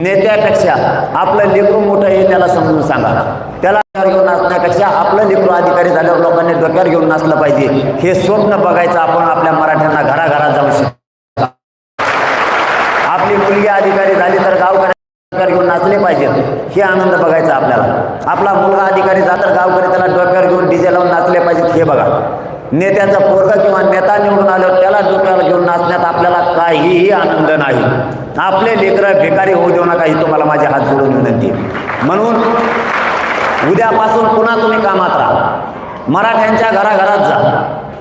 नेत्यापेक्षा आपलं लेकरू मोठं हे त्याला समजून सांगा. त्याला घेऊन नाचण्यापेक्षा आपलं लेकरू अधिकारी झाल्यावर लोकांनी डोक्यावर घेऊन नाचलं पाहिजे. हे स्वप्न बघायचं आपण आपल्या मराठ्यांना घराघरात जाऊ शकतो. आपली मुलगी अधिकारी झाली तर गावकरी डोक्यावर घेऊन नाचले पाहिजेत हे आनंद बघायचा आपल्याला. आपला मुलगा अधिकारी झाला तर गावकरी त्याला डोक्यावर घेऊन डीजे लावून नाचले पाहिजेत. हे बघा. नेत्याचा पोरगा किंवा नेता निवडून आल्यावर त्याला डोक्याला घेऊन नाचण्यात आपल्याला काहीही आनंद नाही. आपले लेकरं भिकारी होऊ देऊ नका ही तुम्हाला माझे हात जोडून विनंती म्हणून उद्यापासून पुन्हा तुम्ही कामात राहा. मराठ्यांच्या घराघरात जा.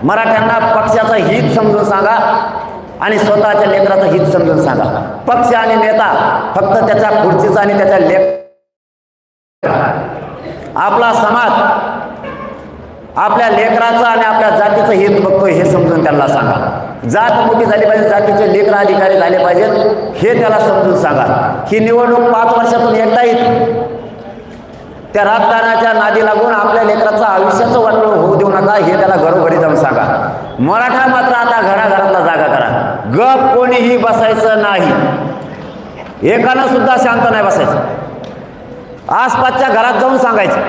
मराठ्यांना पक्षाचं हित समजून सांगा आणि स्वतःच्या लेकराचं हित समजून सांगा. पक्ष आणि नेता फक्त त्याच्या खुर्चीचा आणि त्याच्या लेख आपला समाज आपल्या लेकराचं आणि आपल्या जातीचं हित बघतोय हे समजून त्यांना सांगा. जात मोठी झाली पाहिजे जातीचे लेकर अधिकारी झाले पाहिजेत हे त्याला समजून सांगा. ही निवडणूक पाच वर्षातून एकदा येते त्या राजकारणाच्या नादी लागून आपल्या लेकराचं आयुष्याचं वाटलं होऊ देऊ नका हे त्याला घरोघरी जाऊन सांगा. मराठा मात्र आता घराघरातला जागा करा. गप कोणीही बसायचं नाही. एकानं सुद्धा शांत नाही बसायचं. आसपासच्या घरात जाऊन सांगायचं.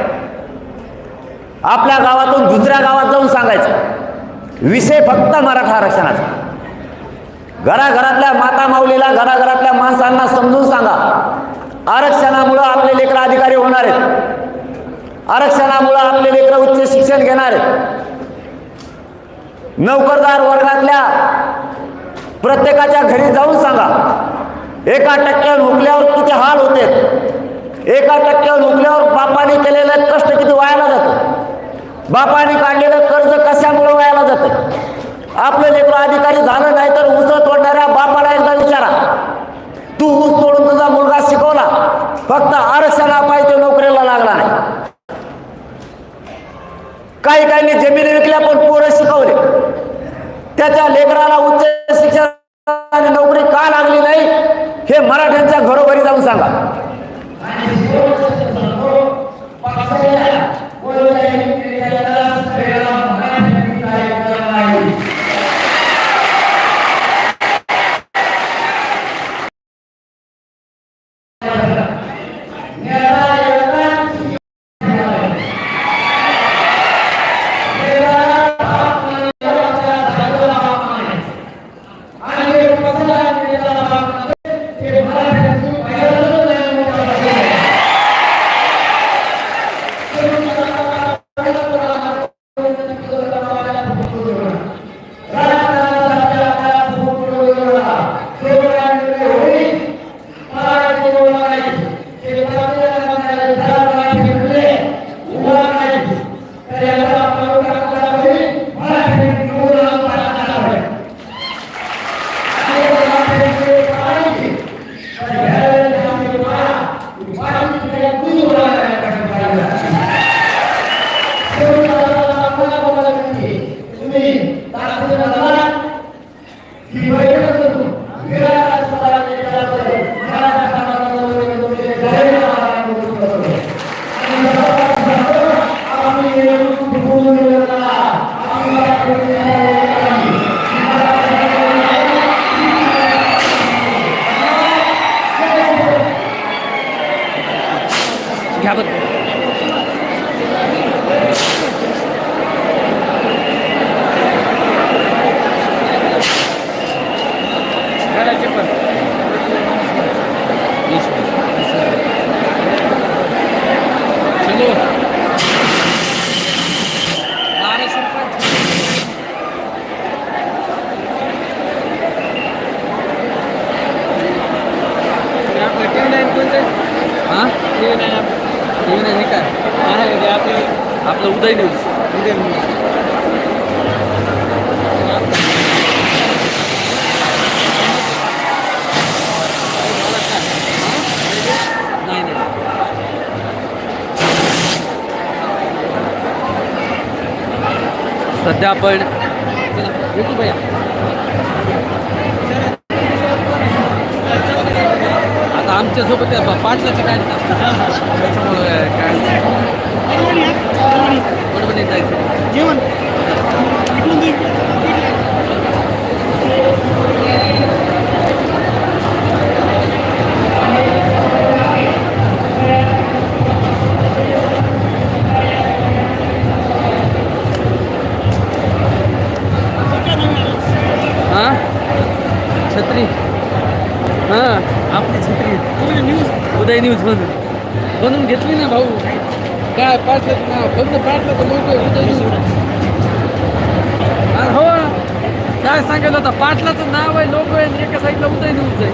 आपल्या गावातून दुसऱ्या गावात जाऊन सांगायचं. विषय फक्त मराठा आरक्षणाचा. घराघरातल्या माता माऊलीला घराघरातल्या माणसांना समजून सांगा. आरक्षणामुळं आपले लेकर अधिकारी होणार आहेत. आरक्षणामुळं आपले लेकरं उच्च शिक्षण घेणार आहेत. नोकरदार वर्गातल्या प्रत्येकाच्या घरी जाऊन सांगा. एका टक्क्यावर हुकल्यावर किती हाल होते. एका टक्क्यावर हुकल्यावर बापाने केलेलं कष्ट किती वायाला जातं. बापाने काढलेलं कर्ज कशामुळे व्हायला जातं? आपलं लेकरं अधिकारी झालं नाही तर ऊस तोडणाऱ्या बापाला एकदा विचारा. तू ऊस तोडून तुझा मुलगा शिकवला फक्त आरक्षणा पाहिजे नोकरीला लागला नाही. काही काहींनी जमिनी विकल्या पण पोरं शिकवले. त्याच्या लेकराला उच्च शिक्षण आणि नोकरी का लागली नाही हे मराठ्यांच्या घरोघरी जाऊन सांगा. हां काय आहे ते आपलं आपलं उदय न्यूज उदय न्यूज सध्या आपण भेटू भैया आता आमच्यासोबत पाटलाची काय काय जेवण. काय पाठलं फक्त पाठलं तर लोक उदय न्यूज अरे हो काय सांगितलं होतं? पाटलाचं नाव आहे लोक आहे एका साईडला उदय न्यूज आहे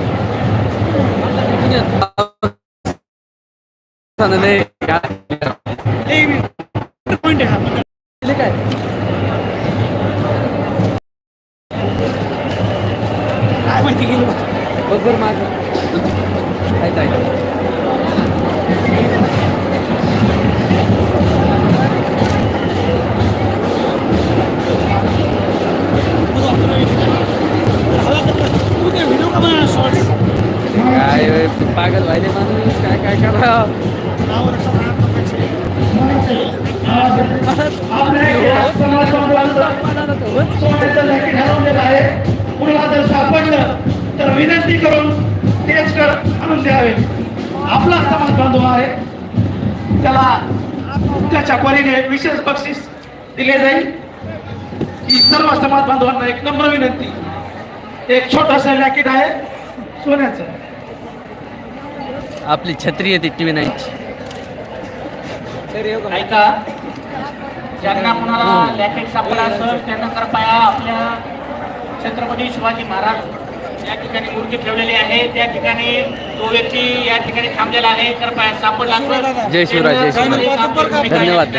पागल व्हायले माणूस काय काय करा? कुणाला जर सापडलं तर विनंती करून टेस्ट आणून द्यावे. आपला समाज बांधव आहे. त्याला त्याच्या परीने विशेष बक्षीस दिले जाईल. ही सर्व समाज बांधवांना एक नम्र विनंती. एक छोटस लॅकेट आहे. सोन्याचं. आपली छत्री आहे ती टी व्ही नाईनची. ऐका. ज्यांना कुणाला लॅकेट सापडला असेल त्यांना कृपया आपल्या छत्रपती शिवाजी महाराज या ठिकाणी मूर्ती ठेवलेली आहे. त्या ठिकाणी तो व्यक्ती या ठिकाणी थांबलेला आहे. कृपया सापडला असेल जय शिवराय, जय शिवराय. धन्यवाद.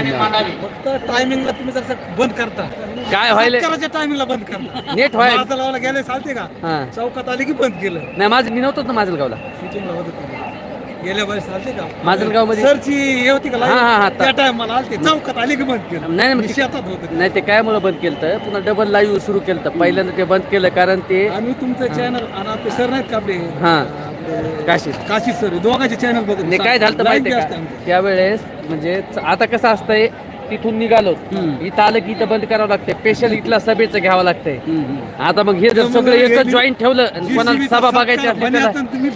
फक्त टायमिंगला तुम्ही जर बंद करता. काय व्हायले टायमिंगला बंद करता. नेट व्हायला गेले चालते का? हा. चौकात आले की बंद केलं. नाही माझं मी नव्हतोच ना माझं गावला. गेल्या वेळेस का? मध्ये सरची हे होती का हा, हा, हा? त्या टायमाला आलते. चौकात आले की बंद केलं? नाही मी नाही शेतात होत नाही ते काय मुळे बंद केलं तर पुन्हा डबल लाईव्ह सुरू केलं तर पहिल्यांदा ते बंद केलं कारण ते आम्ही तुमचं चॅनल आणि आपले सर नाहीत का आपले? हा. आपले काशी काशी सर दोघांचे चॅनल नाही काय झालं का. त्यावेळेस म्हणजे च- आता कसं असतंय तिथून निघालो. इथं आलं की इथं बंद करावं लागतंय. स्पेशल इथला सभेचं घ्यावं लागतंय. आता मग हे जर सगळं एकच जॉईंट ठेवलं आणि कोणाला सभा बघायची असली त्याला तुम्ही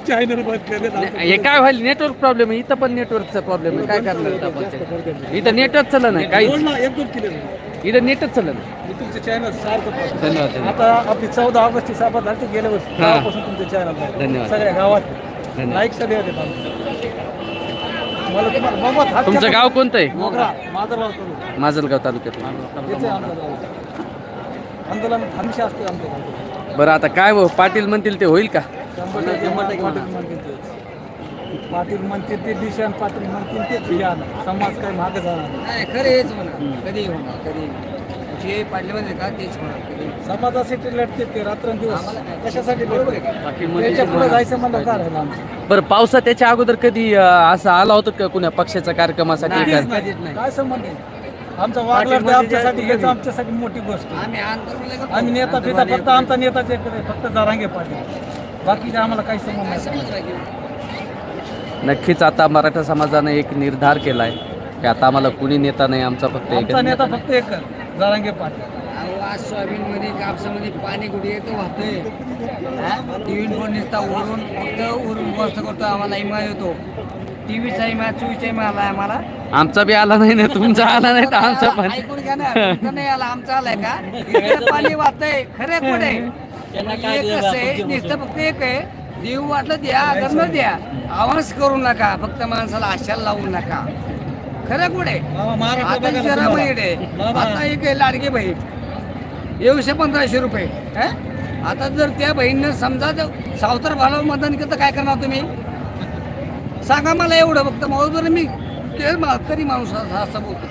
बंद हे काय व्हायला? नेटवर्क प्रॉब्लेम आहे. इथं पण नेटवर्कचा प्रॉब्लेम आहे. काय करणार आता आपण ते? इथं नेटच चाललं नाही. एक दोन केले इथं नेटच चाललं नाही. मी तुमचे चॅनल सारखं पाहतो. धन्यवाद. आता आपली चौदा ऑगस्टची सभा झाली ती गेल्या वर्षी हा. तेव्हापासून तुमचे चॅनल धन्यवाद. सगळ्या गावात. धन्यवाद. लाईक सगळे येतात आमचे. मला तुम्हाला बघा, हात तुमचं. गाव कोणतं आहे माजलगाव तालुक्यात. बरं आता काय हो पाटील म्हणतील ते होईल का पाटील म्हणतील तेच. पाटील म्हणतील ते दिशान पाटील म्हणतील ते समाज काही मागे जाणार नाही. नाही खरं हेच होणार कधी होणार कधी जे पाडले म्हणजे का तेच होणार समाजासाठी लढते ते रात्रंदिवस? कशासाठी बरोबर लढते? आहे त्याच्या ते पुढे. जायचं म्हणलं काय राहिलं आमचं बरं पावसा त्याच्या अगोदर कधी अं, असं आला होतं का कुण्या पक्षाच्या कार्यक्रमासाठी का? नाही. काय संबंध आहे आमचा वागला ते आमच्यासाठी हेच आमच्यासाठी मोठी गोष्ट आहे. आम्ही नेता पिता फक्त आमचा नेताच एक आहे, फक्त जरांगे पाटील बाकीचे आम्हाला काही संबंध काय नाही समजलं की? नक्कीच आता मराठा समाजाने एक निर्धार केलाय की आता आम्हाला कुणी नेता नाही आमचा फक्त एक आमचा नेता फक्त एकच जरांगे पाटील अहो, आज सोयाबीन मध्ये कापसामध्ये पाणी कुठे येतं वाहतंय टीव्ही फोन निसता ओढून फक्त ओढून गोष्ट करतो आम्हाला इमा येतो. टीव्हीचा इमा चोवीसचा इमा आलाय आम्हाला. आमचा बी आला नाही ना तुमचा आला नाही तर आमचा पण. ऐकून घ्या ना तुमचा नाही आला आमचा आलाय का? इकडे पाणी वाहतंय खरं कुठे एक कसं आहे नुसतं फक्त एक आहे देव वाटलं द्या न द्या. आवाज करू नका फक्त माणसाला आशाला लावू नका. खरं कुठे? आता जरा तुम्हाला. महिने मामा. आता एक आहे लाडके बहीण. एकशे पंधराशे रुपये. हं? आता जर त्या बहिणीनं समजा जर सावतर भाला मतदान केलं तर काय करणार तुम्ही? सांगा मला एवढं फक्त. मावळ मी ते कधी माणूस असं बोलतो.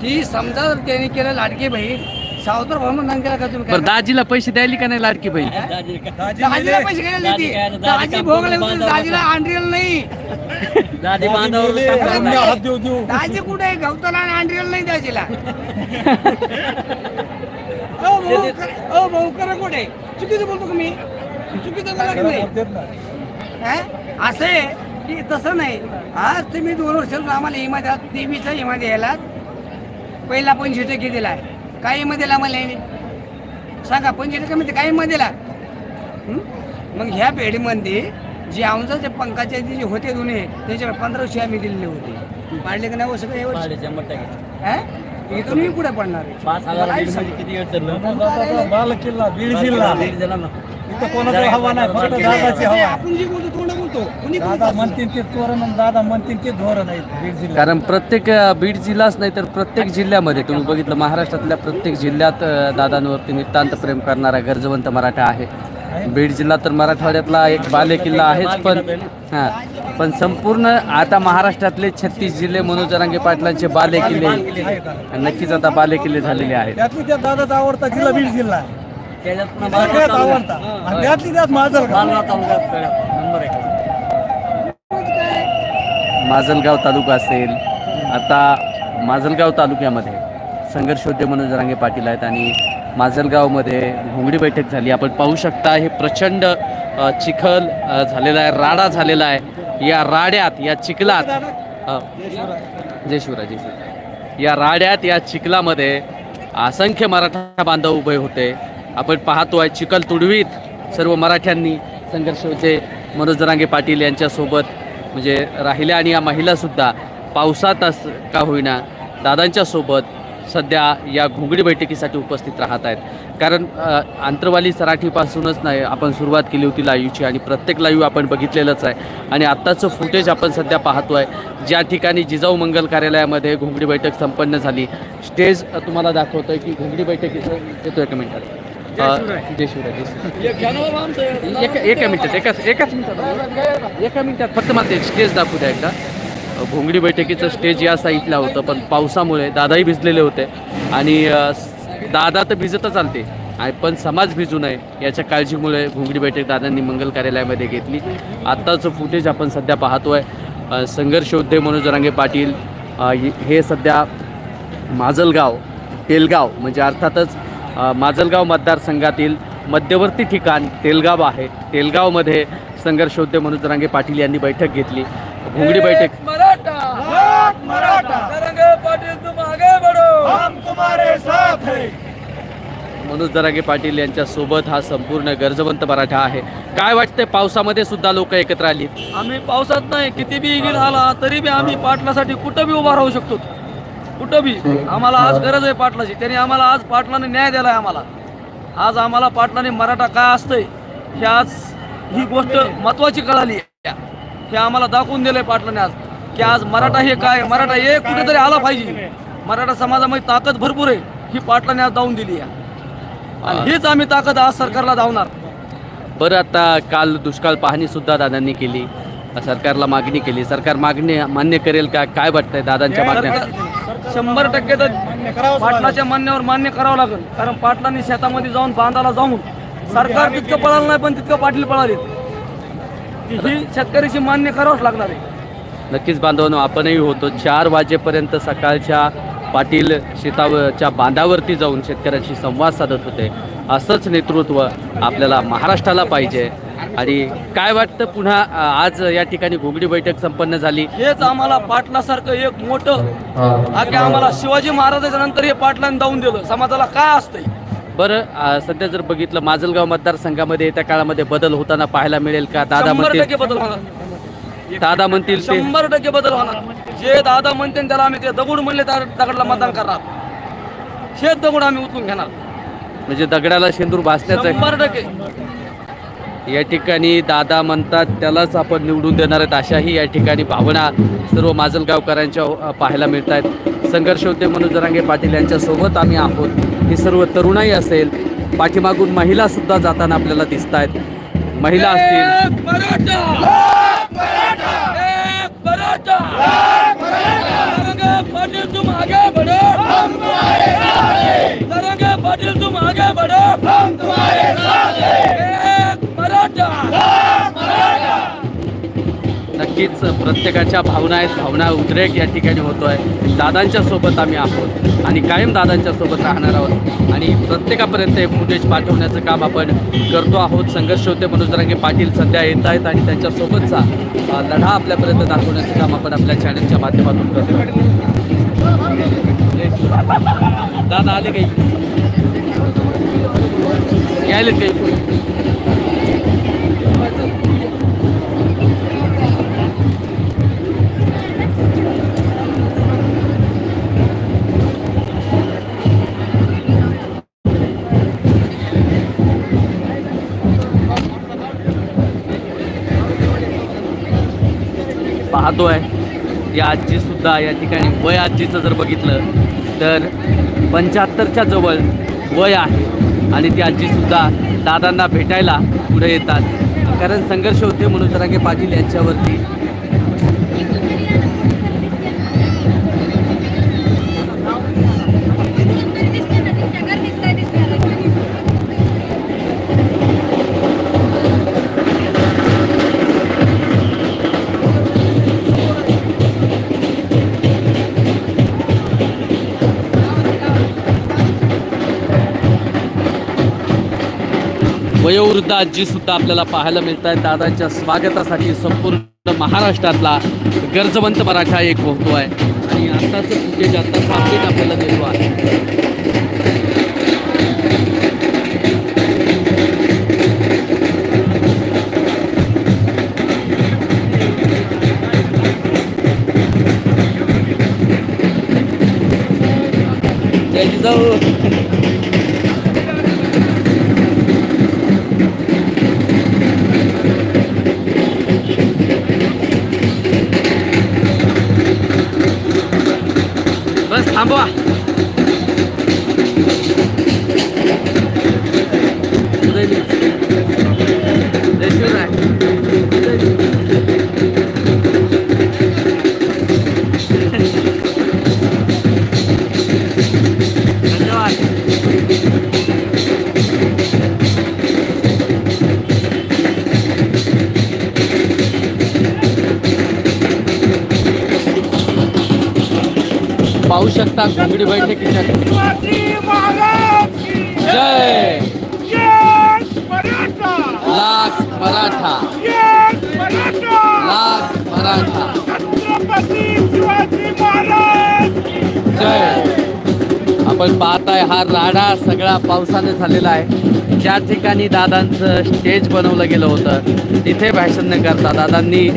की समजा जर त्याने केलं लाडकी बहीण सावतर भाऊ मतदान केलं का तुम्ही काय बरं दाजीला पैसे द्यायला का नाही लाडकी बहीण? दाजी दाजीला. पैसे घ्यायला ती दाजी भोगले दाजीला आंड्रियल नाही. दाजी मेले. आम्ही हात देऊ देऊ. दाजी कुठे आहे? गवताला आणि आंड्रियल नाही दाजीला. ओ भाऊ खरं- ओ भाऊ खरं कुठे चुकीचं बोलतो का मी? चुकीचं बोला की नाही. हं? असं आहे की तसं नाही. आज तुम्ही दोन वर्ष आम्हाला इमा द्या तेवीसचा इमा द्यायला पहिला पंचवीस टक्के दिलाय. काय इमा दिला आम्हाला याने? सांगा पंचवीस टक्के मध्ये काय इमा दिला हं? मग ह्या पेढीमध्ये जे आमचं जे पंखाचे जे होते दोन्ही त्याच्या पंधराशे आम्ही दिलेले होते. पाडले का नाही हो सगळे? हं? इथूनही पुढे पडणार? आपण जी बोलतो कुणी कुणी दादा म्हणतील ते तोरण आणि दादा म्हणतील ते धोरण आहेत बीड जिल्ह्यात. कारण प्रत्येक अ, बीड जिल्हाच नाही तर प्रत्येक जिल्ह्यामध्ये तुम्ही बघितलं महाराष्ट्रातल्या प्रत्येक जिल्ह्यात अ, दादांवरती नितांत प्रेम करणारा गरजवंत मराठा आहे. बीड जिल्हा तर मराठवाड्यातला एक बाले किल्ला आहेच पण हां पण संपूर्ण आता महाराष्ट्रातले छत्तीस जिल्हे मनोज जरांगे पाटलांचे बाले किल्ले नक्कीच आता बाले किल्ले झालेले आहेत. त्यातली दादाचा आवडता जिल्हा बीड जिल्हा आहे. सगळ्यात आवडता. आणि त्यातली त्यात माझं माजलगाव तालुका असेल आता माजलगाव तालुक्यामध्ये संघर्ष होते मनोज रांगे पाटील आहेत आणि माजलगावमध्ये घोंगडी बैठक झाली. आपण पाहू शकता हे प्रचंड चिखल झालेला आहे राडा झालेला आहे. या राड्यात या चिखलात जय शिवराय जय शिवराय. या राड्यात या चिखलामध्ये असंख्य मराठा बांधव उभे होते. आपण पाहतो आहे चिखल तुडवीत सर्व मराठ्यांनी संघर्ष होते मनोज रांगे पाटील यांच्यासोबत म्हणजे राहिल्या आणि या महिलासुद्धा पावसात अस का होईना दादांच्या सोबत सध्या या घोंगडी बैठकीसाठी उपस्थित राहत आहेत. कारण आंतरवाली सराठीपासूनच नाही आपण सुरुवात केली होती लाईव्हची आणि प्रत्येक लाईव्ह आपण बघितलेलंच आहे. आणि आत्ताचं फुटेज आपण सध्या पाहतो आहे ज्या ठिकाणी जिजाऊ मंगल कार्यालयामध्ये घोंगडी बैठक संपन्न झाली. स्टेज तुम्हाला दाखवतं आहे की घोंगडी बैठकीचं येतो एका मिनिटात? जय शिवराय. जय शिवराय एका एका मिनिटात एकाच एकाच मिनिटात एका मिनिटात फक्त मला ते स्टेज दाखवू द्या एकदा. घोंगडी बैठकीचं स्टेज या साईडला होतं पण पावसामुळे दादाही भिजलेले होते. आणि दादा तर भिजतच चालते आणि पण समाज भिजू नये याच्या काळजीमुळे घोंगडी बैठक दादांनी मंगल कार्यालयामध्ये घेतली. आत्ताचं फुटेज आपण सध्या पाहतोय. अ, संघर्ष योद्धे मनोज रांगे पाटील हे- सध्या माजलगाव तेलगाव म्हणजे अर्थातच माजलगाव मतदारसंघातील मध्यवर्ती ठिकाण तेलगाव आहे. तेलगावमध्ये संघर्ष योद्धे मनोज रांगे पाटील यांनी बैठक घेतली. घोंगडी बैठक मनोज दरागे पाटील यांच्या सोबत हा। संपूर्ण गरजवंत मराठा आहे. काय वाटतंय पावसामध्ये सुद्धा लोक एकत्र आली आम्ही पावसात नाही किती बी आला तरी बी आम्ही पाटलासाठी कुठं बी उभा राहू शकतो? कुठं बी? आम्हाला आज गरज आहे पाटलाची. त्यांनी आम्हाला आज पाटलाने न्याय दिलाय आम्हाला. आज आम्हाला पाटलाने मराठा काय असतंय हे आज ही गोष्ट महत्वाची कळाली. आहे. हे आम्हाला दाखवून दिलंय पाटलाने आज की आज मराठा हे काय मराठा हे कुठेतरी आला पाहिजे. मराठा समाजामध्ये ताकद भरपूर आहे ही पाटलाने आज दावून दिली आहे. आणि हीच आम्ही ताकद आज सरकारला धावणार बरं आता काल दुष्काळ पाहणी सुद्धा दादांनी केली सरकारला मागणी केली. सरकार मागणी मान्य करेल का? काय वाटतंय दादांच्या मागण्या? शंभर टक्के तर पाटलाच्या मान्यावर मान्य करावं लागेल. कारण पाटलांनी शेतामध्ये जाऊन बांधाला जाऊन सरकार तितकं पळालं नाही पण तितकं पाटील पळाले ही शेतकऱ्याची मान्य करावंच लागणार आहे. नक्कीच बांधवांनो आपणही होतो. चार वाजेपर्यंत सकाळच्या पाटील शेतावरच्या बांधावरती जाऊन शेतकऱ्यांशी संवाद साधत होते. असंच नेतृत्व आपल्याला महाराष्ट्राला पाहिजे. आणि काय वाटतं पुन्हा आज या ठिकाणी घोगडी बैठक संपन्न झाली? हेच आम्हाला पाटलासारखं एक मोठं की आम्हाला शिवाजी महाराजाच्या नंतर हे पाटलांनी दावून दिलं. समाजाला काय असतंय? बरं सध्या जर बघितलं माजलगाव मतदारसंघामध्ये येत्या काळामध्ये बदल होताना पाहायला मिळेल का? दादा म्हणतील बदल होणार. दादा म्हणतील शंभर टक्के बदल होणार. जे दादा म्हणते त्याला आम्ही ते दगड म्हणले त्या दगडला मतदान करणार. शेत दगड आम्ही उचलून घेणार. म्हणजे दगडाला शेंदूर भासण्याचं शंभर टक्के. या ठिकाणी दादा म्हणतात त्यालाच आपण निवडून देणार आहेत अशाही या ठिकाणी भावना सर्व माजलगावकरांच्या पाहायला मिळत आहेत संघर्ष होते मनोज जरांगे पाटील यांच्यासोबत आम्ही आहोत. ही सर्व तरुणाई असेल पाठीमागून महिला सुद्धा जाताना आपल्याला दिसत आहेत महिला असतील. नक्कीच प्रत्येकाच्या भावना आहेत भावना उद्रेक या ठिकाणी होतो आहे दादांच्या सोबत आम्ही आहोत आणि कायम दादांच्या सोबत राहणार आहोत. आणि प्रत्येकापर्यंत हे फुटेज पाठवण्याचं काम आपण करतो आहोत. संघर्ष होते मनोज रंगे पाटील सध्या येत आहेत आणि त्यांच्यासोबतचा लढा आपल्यापर्यंत दाखवण्याचं काम आपण आपल्या चॅनलच्या माध्यमातून करतो दादा आले काही? यायलेत काही? पाहतो आहे या आजीसुद्धा या ठिकाणी वय आजीचं जर बघितलं तर पंच्याहत्तरच्या जवळ वय आहे. आणि ती आजीसुद्धा दादांना भेटायला पुढे येतात. कारण संघर्ष होते म्हणून तरांगे पाटील यांच्यावरती वयोवृद्ध आजीसुद्धा आपल्याला पाहायला मिळत आहेत दादांच्या स्वागतासाठी संपूर्ण महाराष्ट्रातला गरजवंत मराठा एक होतो आहे. आणि आत्ताचं म्हणजे आत्ताचं अपडेट आपल्याला देतो आहे. पाहू शकता घोंगडी बैठकीच्या. जय. लाख मराठा. लाख मराठा. जय. आपण पाहताय हा राडा सगळा पावसाने झालेला आहे. ज्या ठिकाणी दादांचं स्टेज बनवलं गेलं होतं तिथे भाषण न करता दादांनी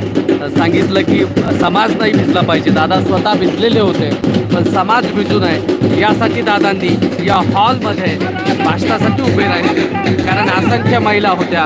सांगितलं की समाज नाही भिजला पाहिजे. दादा स्वतः भिजलेले होते. पण समाज भिजू नये. यासाठी दादांनी या हॉलमध्ये भाषणासाठी उभे राहिले. कारण असंख्य महिला होत्या.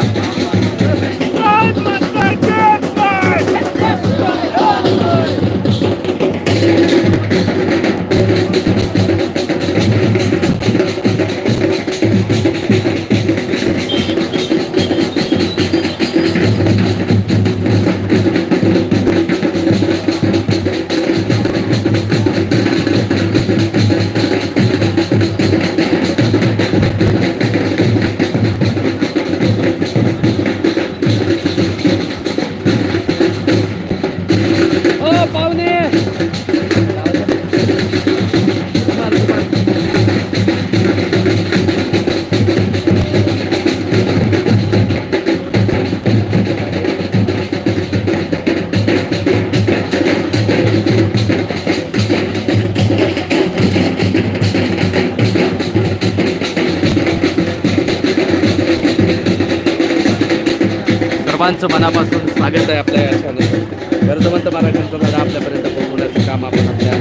सर्वांचं मनापासून स्वागत आहे आपल्या या चॅनल गरजवंत मराठ्यांचा लढा आपल्यापर्यंत पोहोचवण्याचं काम आपण आपल्या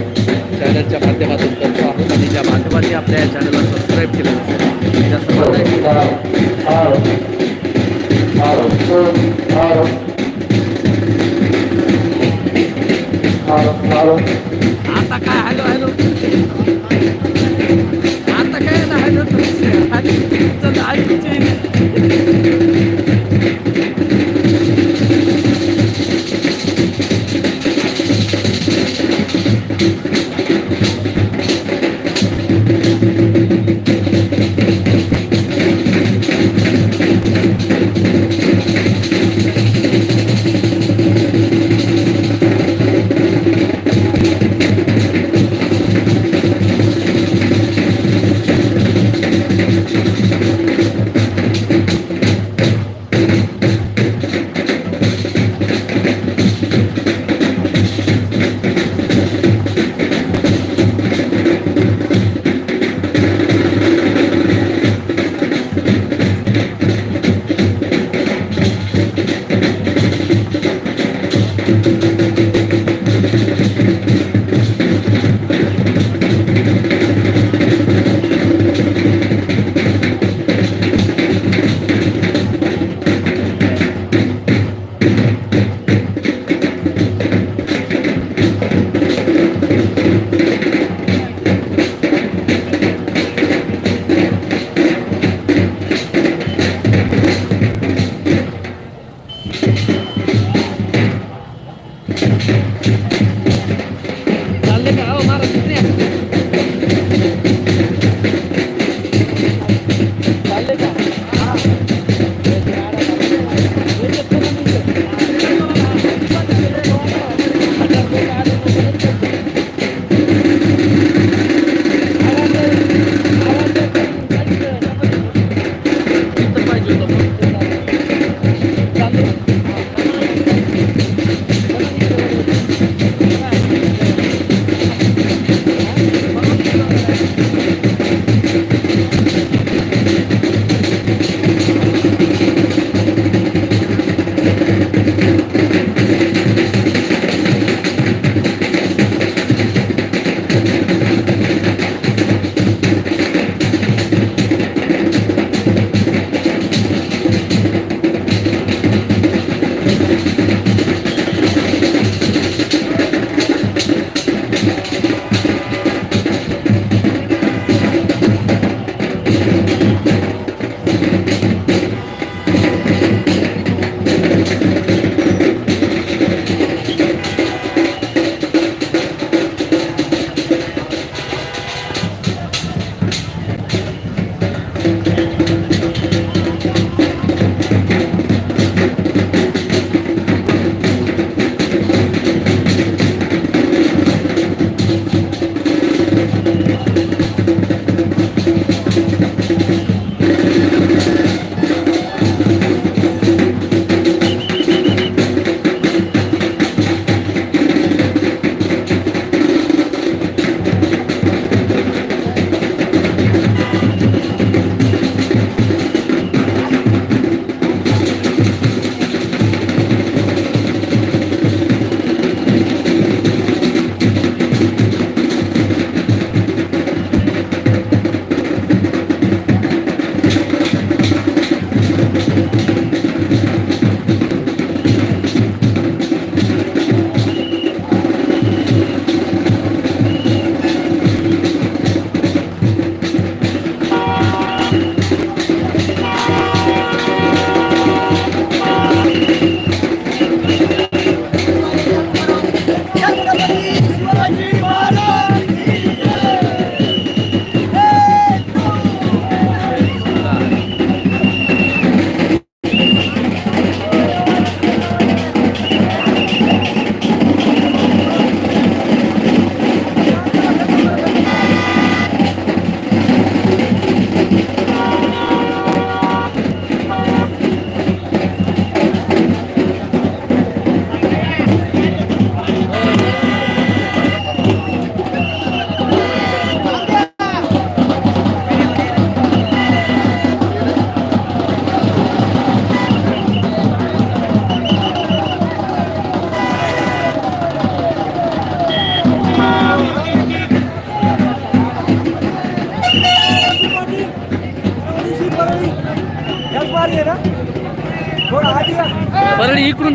चॅनलच्या माध्यमातून करतो आहोत. आणि ज्या माध्यमांनी आपल्या या चॅनलला सबस्क्राईब केलं नसेल, त्या सर्वांनाही आता काय? हॅलो हॅलो आता काय? हॅलो चल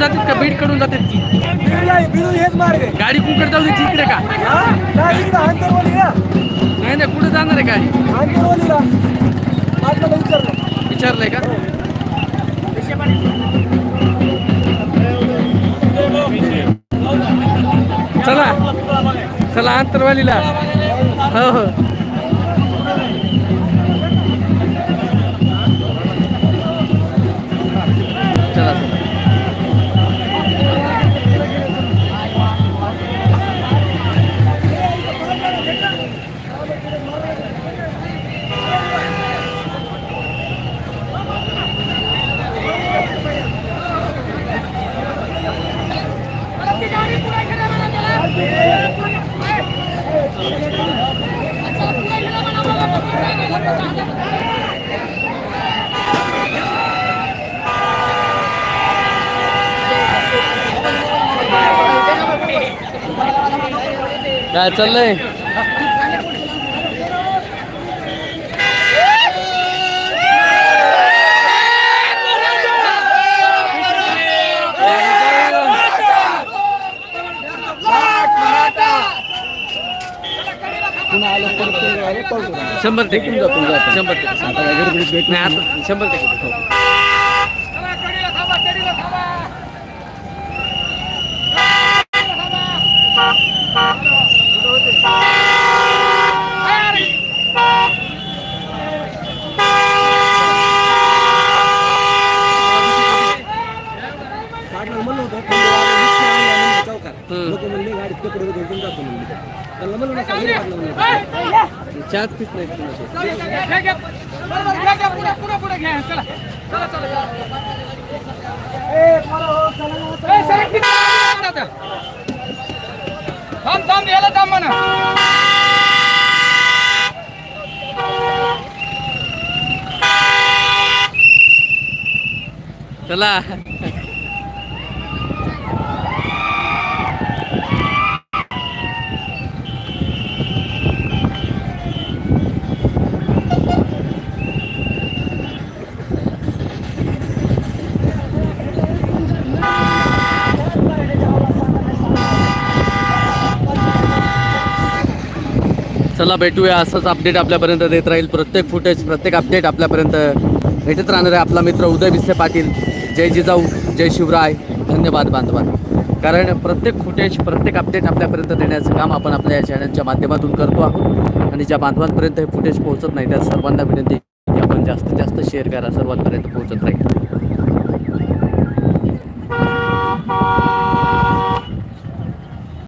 जातात का? बीडकडून जातात की हेच मार्ग आहे गाडी कुकड जाऊ दे इकडे का? नाही, नाही कुठे जाणार आहे गाडी? विचारलंय का? चला चला अंतरवालीला. हो हो. काय चाललंय शंभर टक्के. शंभर टक्के. शंभर टक्के म्हणलं होतं थंडी वाजून निश्चय आणला म्हणलं चौकात लोक म्हणले गाडीत कपडे धुवून जातो म्हणले त्यांना म्हणलं ना सांगितलं आपलं म्हणलं. चहाच पित नाही थांब थांब याला थांब म्हणा चला. चला भेटूया. असंच अपडेट आपल्यापर्यंत देत राहील. प्रत्येक फुटेज प्रत्येक अपडेट आपल्यापर्यंत भेटत राहणार आहे. आपला मित्र उदय विसे पाटील. जय जिजाऊ जय शिवराय. धन्यवाद बांधवा कारण प्रत्येक फुटेज प्रत्येक अपडेट आपल्यापर्यंत देण्याचं काम आपण आपल्या या चॅनलच्या माध्यमातून करतो आहोत. आणि ज्या बांधवांपर्यंत हे फुटेज पोहोचत नाही त्या सर्वांना विनंती की आपण जास्तीत जास्त शेअर करा. सर्वांपर्यंत पोहोचत राहील